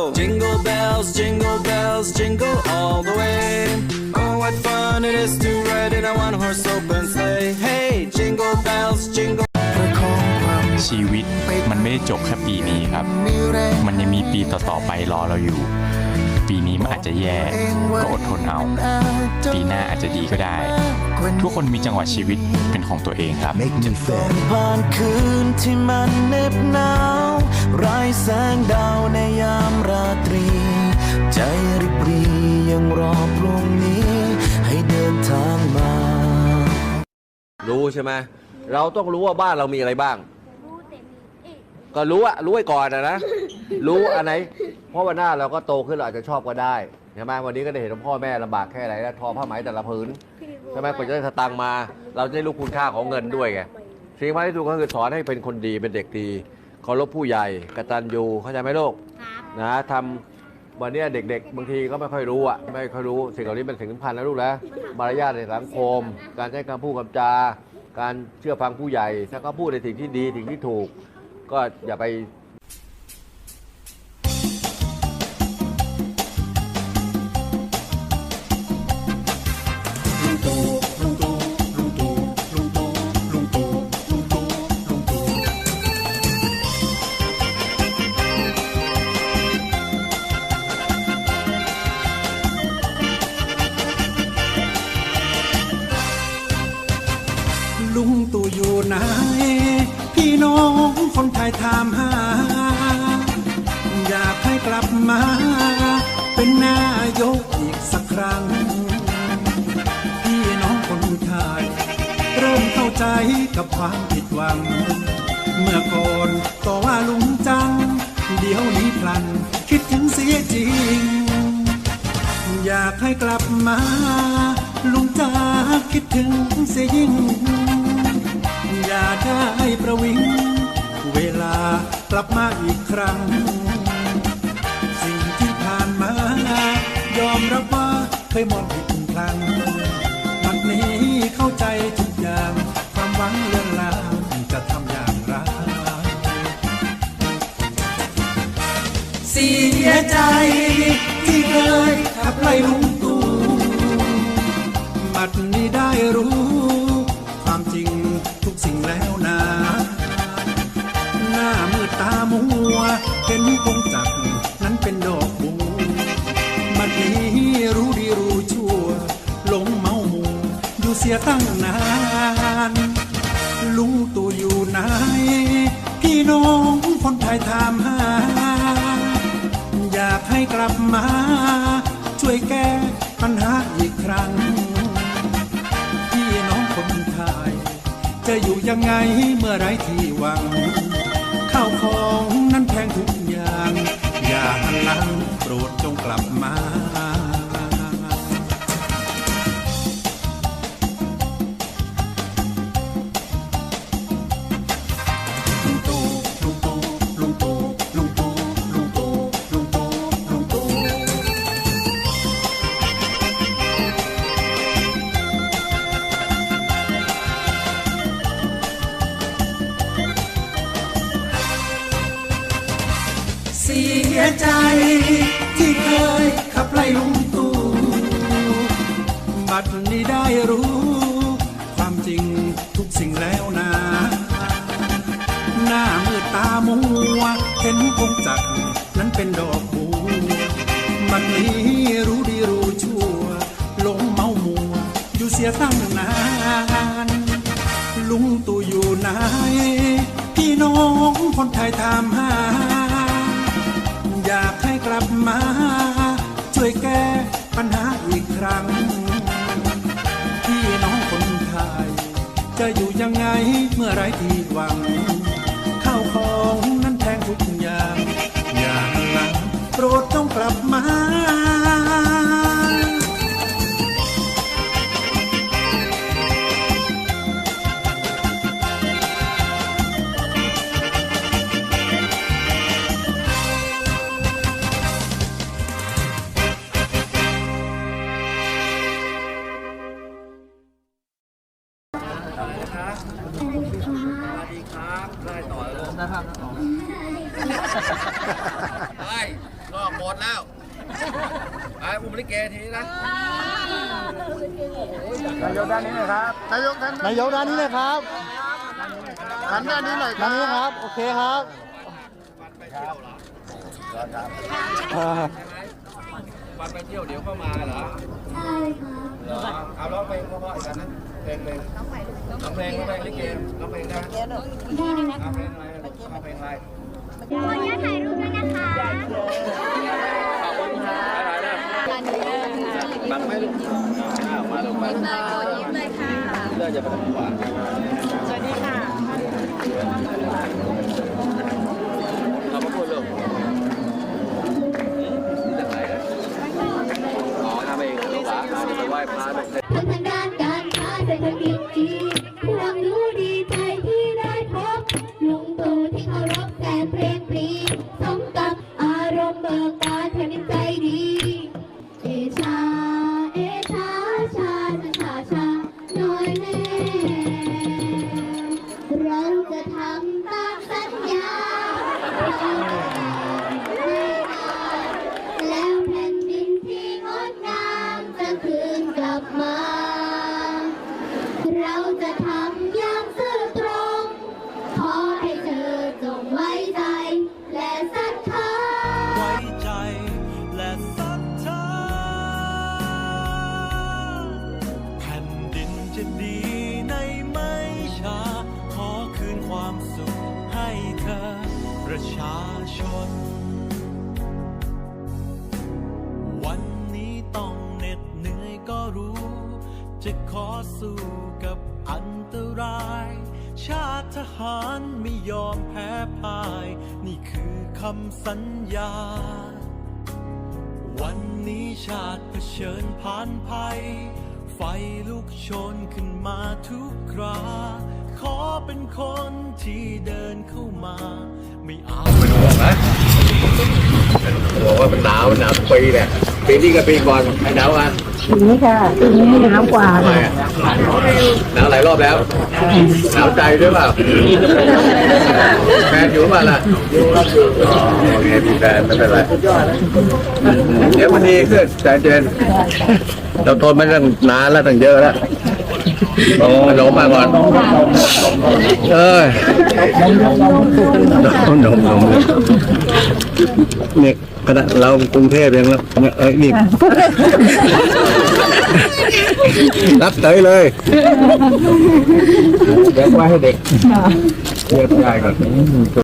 go. Jingle bells, jingle bells, jingle all the way. Oh, what fun it is to ride in a one horse open sleigh. Hey, jingle bells, jingle. ชีวิตมันไม่ได้จบแค่ปีนี้ครับ มันยังมีปีต่อๆไปรอเราอยู่ ปีนี้มันอาจจะแย่ก็อดทนเอา ปีหน้าอาจจะดีก็ได้ ทุกคนมีจังหวะชีวิตเป็นของตัวเองครับ Make me feel ผ่านคืนที่มันเหน็บหนาวไร้แสงดาวใน ใช่ไหมเราต้องรู้ว่าบ้านเรามีอะไรบ้าง รู้แต่มีเอ๊ะก็รู้อะรู้ไว้ก่อนอะนะ รู้อันไหน เพราะวันหน้าเราก็โตขึ้นเราอาจจะชอบก็ได้ใช่ไหมวันนี้ก็ได้เห็นว่าพ่อแม่ลำบากแค่ไหนแล้วทอผ้าไหมแต่ละผืนใช่ไหมกว่าจะได้สตังค์มา เราจะได้รู้คุณค่าของเงินด้วยไงสิ่งสำคัญที่สุดก็คือสอนให้เป็นคนดีเป็นเด็กดีเคารพผู้ใหญ่กตัญญูเข้าใจไหมลูกครับนะทำวันเนี้ยเด็ก ๆ บางทีก็ไม่ค่อยรู้อะไม่ค่อยรู้สิ่งเหล่านี้เป็นสิ่งสำคัญนะลูกนะมารยาทในสังคม การใช้คำพูดคำจา การเชื่อฟังผู้ใหญ่ ถ้าเขาพูดในสิ่งที่ดีสิ่งที่ถูก ก็อย่าไป ไทยถามหา อยากให้กลับมา เป็นนายกอีกสักครั้ง พี่น้องคนไทยเริ่มเข้าใจกับความผิดหวัง เมื่อก่อนก็ว่าลุงจัง เดี๋ยวนี้พลันคิดถึงเสียจริง อยากให้กลับมา ลุงจ๋าคิดถึงเสียยิ่ง อย่าได้ประวิง วลากลับมาอีกครั้ง สิ่งที่ผ่านมา ยอมรับว่าเคยมองผิดพลั้งวันนี้เข้าใจทุกอย่าง ความหวังเลื่อนลางจะทำอย่างไรเสียใจที่เคยขับไล่ลุงตู่บัดนี้ได้รู้ เห็นคงจักรนั้นเป็นดอกบัวบัดนี้รู้ดีรู้ชั่วหลงเมามัวอยู่เสียตั้งนานลุงตู่อยู่ไหนพี่น้องคนไทยถามหา อยากให้กลับมา ช่วยแก้ปัญหาอีกครั้ง พี่น้องคนไทยจะอยู่ยังไงเมื่อไรที่หวัง ข้าวของ สียใจ ที่เคยขับไล่ลุงตู่บัดนี้ได้รู้ ความจริงทุกสิ่งแล้วนะหน้ามืดตามัวเห็นคงจักนั้นเป็นดอกบัวบัดนี้รู้ดีรู้ชั่วหลงเมามัว อยู่เสียตั้งนานลุงตู่อยู่ไหนพี่น้องคนไทยถามหา ลับมา ช่วยแก้ปัญหาอีกครั้งพี่น้องคนไทยจะอยู่ยังไงเมื่อไรที่หวัง ได้รอบดแล้วไอ้อุ้มลิเกทีนะนายกด้านนี้เลยครับนายกด้านนี้เลยครับหันด้านนี้หน่อยครับนี้ครับ โอเคครับวันไปเที่ยวเดี๋ยวเข้ามาเหรอใช่ค่ะเหรอเอาร้องเพลงเพราะๆอีกอันนะเพลงเพลง ร้องเพลงร้องเพลงลิเกร้องเพลงได้ร้องเพลงอะไรร้องเพลงอะไรขออนุญาตถ่ายรูปด้วยนะคะบังไม่ลูกอ้าวมาลูกมายิ้มเลยกดยิ้มเลยค่ะเลื่อนจะไปทางขวา เชาชน วันนี้ต้องเหน็ดเหนื่อยก็รู้ จะขอสู้กับอันตราย ชาติทหารไม่ยอมแพ้พ่าย นี่คือคำสัญญา วันนี้ชาติเผชิญผ่านภัย ไฟลุกโชนขึ้นมาทุกคราขอเป็นคนที่เดินเข้ามา ไม่เอา บอกว่ามันหนาวหนาวทุกปีเนี่ยปีนี้กับปีก่อนหนาวกันนี่ค่ะปีนี้หนาวกว่าทำไมอะหนาวหลายรอบแล้วหนาวใจด้วยเปล่าแฟนอยู่เปล่าล่ะโอเคมีแฟนไม่เป็นไรเดี๋ยวมันดีขึ้นใจเย็นเราทนมาตั้งนานแล้วตั้งเยอะแล้ว โอ้ลงมาก่อน เอ้ยนมนมนมเนี่ยขณะเรากรุงเทพยังแล้วเอ้ยนี่รับเตยเลย เดี๋ยวไว้ให้เด็กเรียกยายก่อน